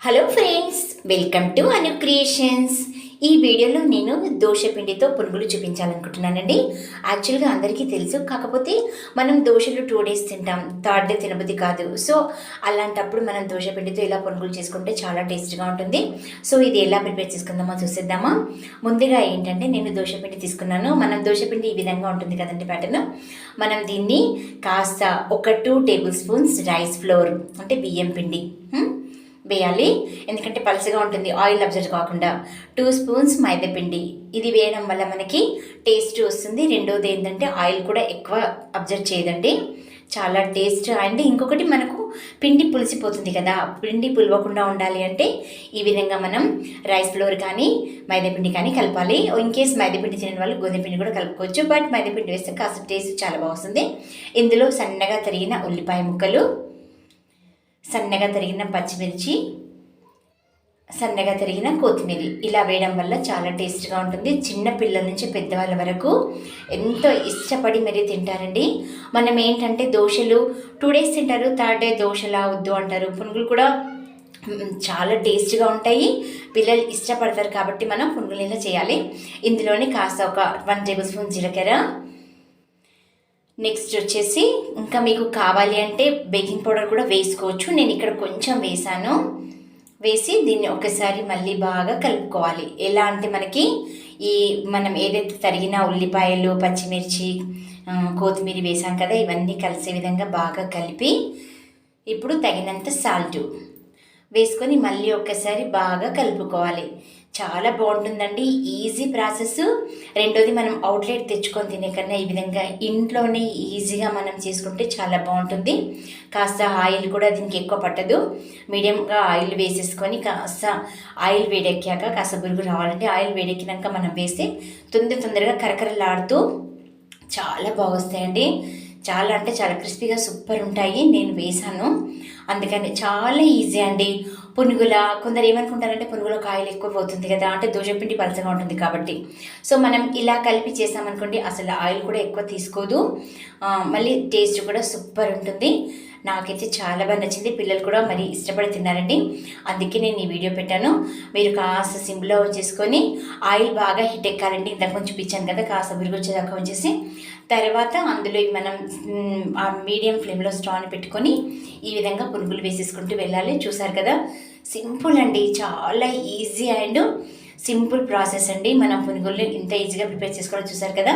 Hello friends welcome to Anu creations ఈ వీడియోలో నేను దోశ పిండితో పునుగులు చూపించాలనుకుంటున్నానండి. యాక్చువల్గా అందరికీ తెలుసు కాకపోతే మనం దోశలు టూ డేస్ తింటాం. థర్డ్ డే తినబుద్ధి కాదు. సో అలాంటప్పుడు మనం దోశ పిండితో ఇలా పునుగులు చేసుకుంటే చాలా టేస్ట్గా ఉంటుంది. సో ఇది ఎలా ప్రిపేర్ చేసుకుందామో చూసేద్దామా. ముందుగా ఏంటంటే నేను దోశ పిండి తీసుకున్నాను. మనం దోశపిండి ఈ విధంగా ఉంటుంది కదండి ప్యాటర్న్ మనం దీన్ని కాస్త ఒక two table spoons rice flour అంటే బియ్యం పిండి hm? వేయాలి. ఎందుకంటే పలసగా ఉంటుంది. ఆయిల్ అబ్జర్వ్ కాకుండా టూ స్పూన్స్ మైదాపిండి. ఇది వేయడం వల్ల మనకి టేస్ట్ వస్తుంది. రెండోది ఏంటంటే ఆయిల్ కూడా ఎక్కువ అబ్జర్వ్ చేయదండి. చాలా టేస్ట్ అండ్ ఇంకొకటి మనకు పిండి పులిసిపోతుంది కదా. పిండి పులవకుండా ఉండాలి అంటే ఈ విధంగా మనం రైస్ ఫ్లోర్ కానీ మైదాపిండి కానీ కలపాలి. ఇన్ కేస్ మైదాపిండి తినే వాళ్ళు గోధుమపిండి కూడా కలుపుకోవచ్చు. బట్ మైదాపిండి వేస్తే కాస్త టేస్ట్ చాలా బాగుంది ఇందులో సన్నగా తరిగిన ఉల్లిపాయ ముక్కలు సన్నగా తరిగిన పచ్చిమిర్చి సన్నగా తరిగిన కొత్తిమీర. ఇలా వేయడం వల్ల చాలా టేస్ట్గా ఉంటుంది. చిన్న పిల్లల నుంచి పెద్దవాళ్ళ వరకు ఎంతో ఇష్టపడి మరీ తింటారండి. మనం ఏంటంటే దోశలు టూ డేస్ తింటారు థర్డ్ డే దోశలా వద్దు అంటారు. పునుగులు కూడా చాలా టేస్ట్గా ఉంటాయి. పిల్లలు ఇష్టపడతారు కాబట్టి మనం పునుగులు ఇలా చేయాలి. ఇందులోనే కాస్త ఒక వన్ టేబుల్ స్పూన్ జీలకర్ర నెక్స్ట్ వచ్చేసి ఇంకా మీకు కావాలి అంటే బేకింగ్ పౌడర్ కూడా వేసుకోవచ్చు. నేను ఇక్కడ కొంచెం వేసాను. వేసి దీన్ని ఒకసారి మళ్ళీ బాగా కలుపుకోవాలి. ఎలా అంటే మనకి ఈ మనం ఏదైతే తరిగిన ఉల్లిపాయలు పచ్చిమిర్చి కొత్తిమీర వేసాం కదా ఇవన్నీ కలిసే విధంగా బాగా కలిపి ఇప్పుడు తగినంత సాల్ట్ వేసుకొని మళ్ళీ ఒక్కసారి బాగా కలుపుకోవాలి. చాలా బాగుంటుందండి. ఈజీ ప్రాసెస్ రెండోది మనం అవుట్లెట్ తెచ్చుకొని తినే కన్నా ఈ విధంగా ఇంట్లోనే ఈజీగా మనం చేసుకుంటే చాలా బాగుంటుంది. కాస్త ఆయిల్ కూడా దీనికి ఎక్కువ పట్టదు. మీడియంగా ఆయిల్ వేసేసుకొని కాస్త ఆయిల్ వేడెక్కాక కాస్త బురుగు రావాలంటే ఆయిల్ వేడెక్కినాక మనం వేస్తే తొందర తొందరగా కరకరలాడుతూ చాలా బాగొస్తాయండి చాలా అంటే చాలా క్రిస్పీగా సూపర్ ఉంటాయి నేను వేసాను అందుకని చాలా ఈజీ అండి. పునుగుల కొందరు ఏమనుకుంటారంటే పునుగుల కాయలు ఎక్కువ పోతుంది కదా అంటే దోశపిండి పలచగా ఉంటుంది కాబట్టి. సో మనం ఇలా కలిపి చేసామనుకోండి అసలు ఆయిల్ కూడా ఎక్కువ తీసుకోదు. మళ్ళీ టేస్ట్ కూడా సూపర్ ఉంటుంది నాకైతే చాలా బాగా నచ్చింది. పిల్లలు కూడా మరి ఇష్టపడి తిన్నారండి. అందుకే నేను ఈ వీడియో పెట్టాను. మీరు కాస్త సింపుల్గా వచ్చేసుకొని ఆయిల్ బాగా హిట్ ఎక్కాలండి. ఇంతకు కొంచెం చూపించాను కదా కాస్త విరుగు వచ్చేదాకా వచ్చేసి తర్వాత అందులో మనం ఆ మీడియం ఫ్లేమ్లో స్ట్రాన్ పెట్టుకొని ఈ విధంగా పునుగులు వేసేసుకుంటూ వెళ్ళాలి. చూసారు కదా సింపుల్ అండి. చాలా ఈజీ అండ్ సింపుల్ ప్రాసెస్ అండి. మనం పునుగుల్ని ఇంత ఈజీగా ప్రిపేర్ చేసుకోవడం చూసారు కదా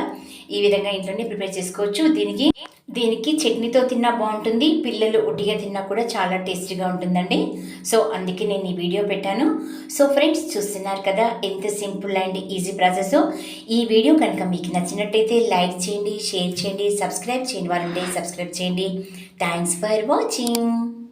ఈ విధంగా ఇంట్లోనే ప్రిపేర్ చేసుకోవచ్చు. దీనికి దీనికి చట్నీతో తిన్నా బాగుంటుంది పిల్లలు ఉడ్డిగా తిన్నా కూడా చాలా టేస్టీగా ఉంటుందండి. సో అందుకే నేను ఈ వీడియో పెట్టాను. సో ఫ్రెండ్స్ చూస్తున్నారు కదా ఎంత సింపుల్ అండ్ ఈజీ ప్రాసెస్. ఈ వీడియో కనుక మీకు నచ్చినట్టయితే లైక్ చేయండి షేర్ చేయండి సబ్స్క్రైబ్ చేయండి వాళ్ళంటే సబ్స్క్రైబ్ చేయండి. Thanks for watching.